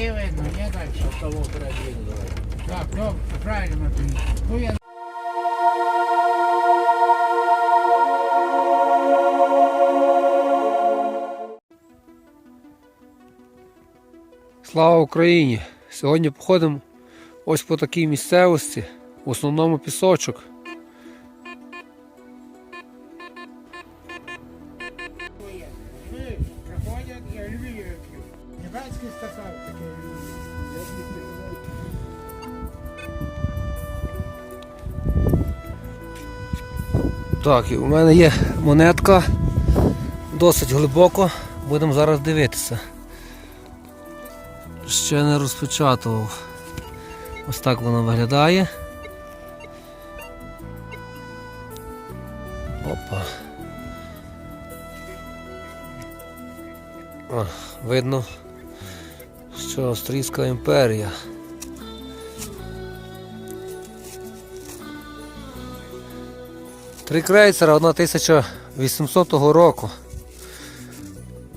Видно, не далі. А того. Так, добре, правильно. Ну Слава Україні! Сьогодні походимо ось по такій місцевості, в основному пісочок. Львів приходять, я Львів Так, у мене є монетка досить глибоко. Будемо зараз дивитися. Ще не розпечатував. Ось так вона виглядає. Опа. О, видно, що Австрійська імперія. Три крейсера 1800 року.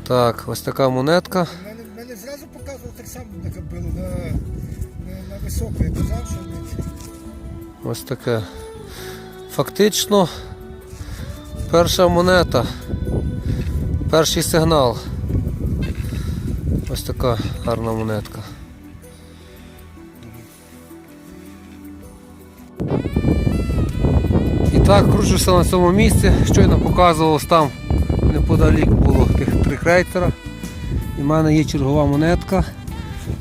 Так, ось така монетка. Мене, мене зразу показував так само на кабелу, на, на, на високу. Я казав, що Ось таке. Фактично перша монета. Перший сигнал. Ось така гарна монетка. І так, кручуся на цьому місці, щойно показувалось там неподалік було тих три крейсера. І в мене є чергова монетка.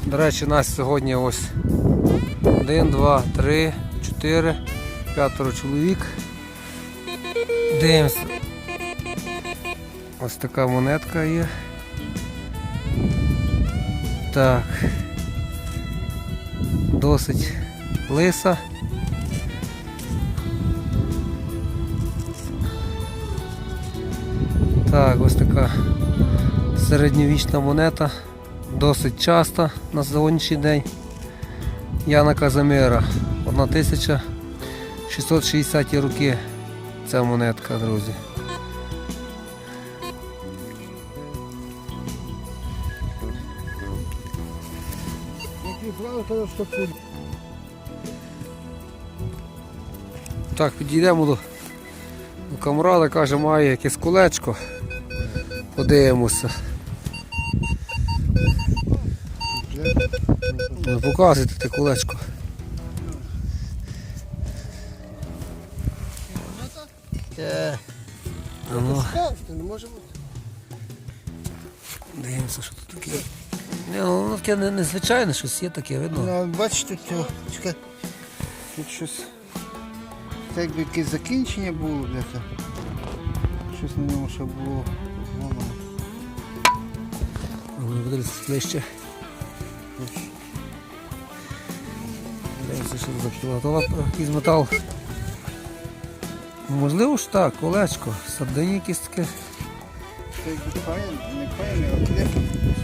До речі, нас сьогодні ось один, два, три, чотири, п'ятеро чоловік. Дивимося. Ось така монетка є. Так. Досить лиса. Так, ось така середньовічна монета. Досить часта на сьогоднішній день. Яна Казимира. 1660 роки ця монетка, друзі. Так, підійдемо до, до камрада, каже, має якесь колечко. Подивимося. Ну, показуйте те колечко. Е, не дивимося, що тут таке. Ну, воно таке не- незвичайне, щось є таке, видно. Ну, бачите, то, чекай, тут щось. Це якби якесь закінчення було, бляха. Щось на ньому ще було. Воно подивися ближче. Дивимося, що за якийсь метал. Можливо ж так, колечко, сардині якісь таке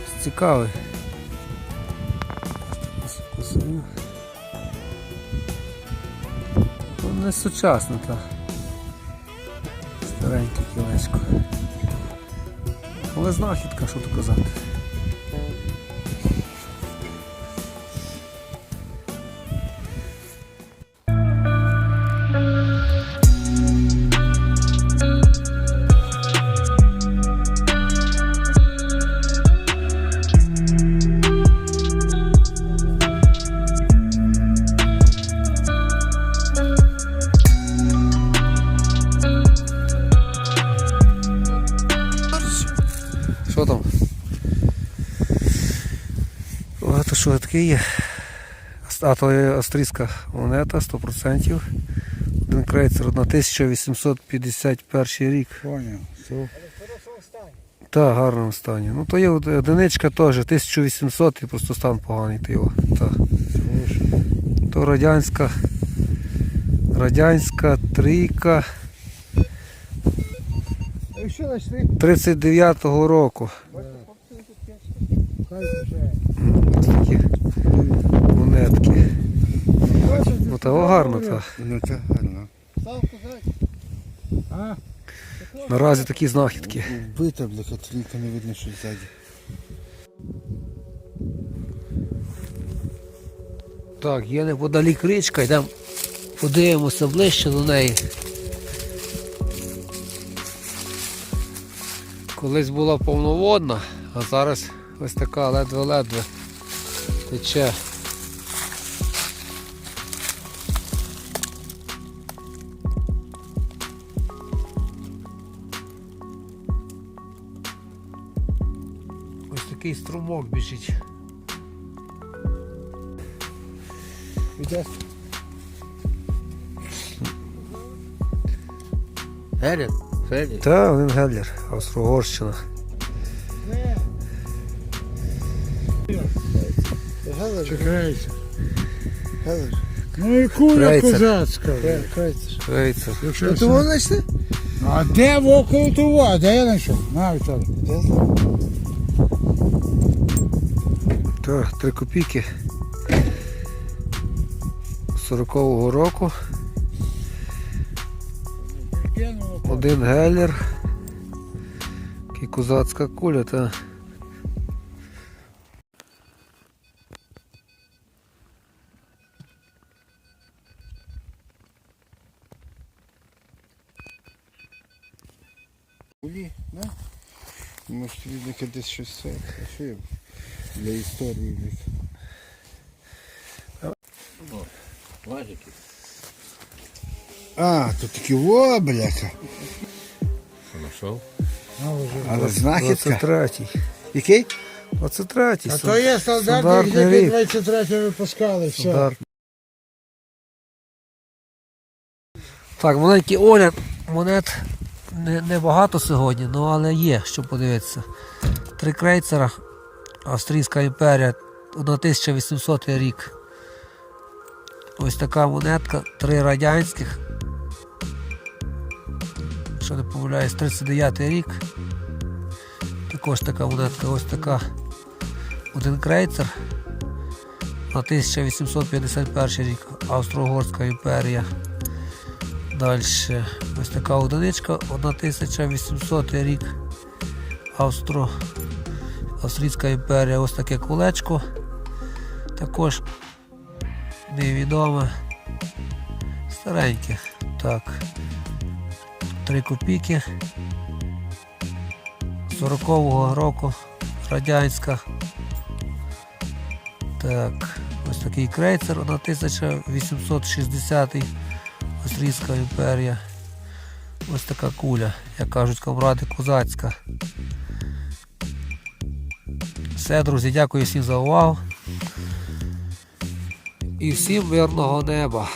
щось цікаве. Ну, не сучасна та Стареньке кілечко. Але знахідка, що тут казати. Таке є? А то є австрійська монета 100%. Один крейцер 1851 рік. Поняв. Все. Так, в гарному стані. Ну то є одиничка теж, 1800 і просто стан поганий. То, його. Та. то радянська. Радянська трійка І що знайшли? 39-го року. Хай вже. М, Ось такі монетки. Ну того гарно, так. Ну це гарно. А? Наразі такі знахідки. Вбита, бляха, трійка не видно, що ззаді. Так, є неподалік річка, йдемо подивимося ближче до неї. Колись була повноводна, а зараз ось така ледве-ледве тече. Такий струмок біжить. Іде. Гелер? Федір? Та, один геллер, Австро-Угорщина. Гелер, Чекайте. гелер. Ну і куля Крейцер. козацька. Крайцер. Швейцар. Якщо А це- то? А де того? Де я знайшов? На, Віталій. Я знаю. Так, три копійки. 40-го року. Один геллер. І козацька куля, та. Кулі, да? Може таке десь щось це, для історії. Важики. А, тут такі во, бляха. Знайшов? Але знахідка. 23-й. Який? 23-й. А то є Стандартний які рік. 23 випускали. Все. Так, маленький огляд монет не, не багато сьогодні, ну але є, що подивитися. Три крейцера, Австрійська імперія, 1800 рік. Ось така монетка, три радянських. Що не помиляюсь, 39 рік. Також така монетка, ось така. Один крейцер. На 1851 рік Австро-Угорська імперія. Далі ось така одиничка, 1800 рік Австро... Австрійська імперія, ось таке кулечко. Також невідоме. Стареньке. Так. 3 копійки. 40-го року радянська. Так, ось такий крейцер на 1860 Австрійська імперія. Ось така куля, як кажуть комради козацька. Все, друзі, дякую всім за увагу. І всім мирного неба.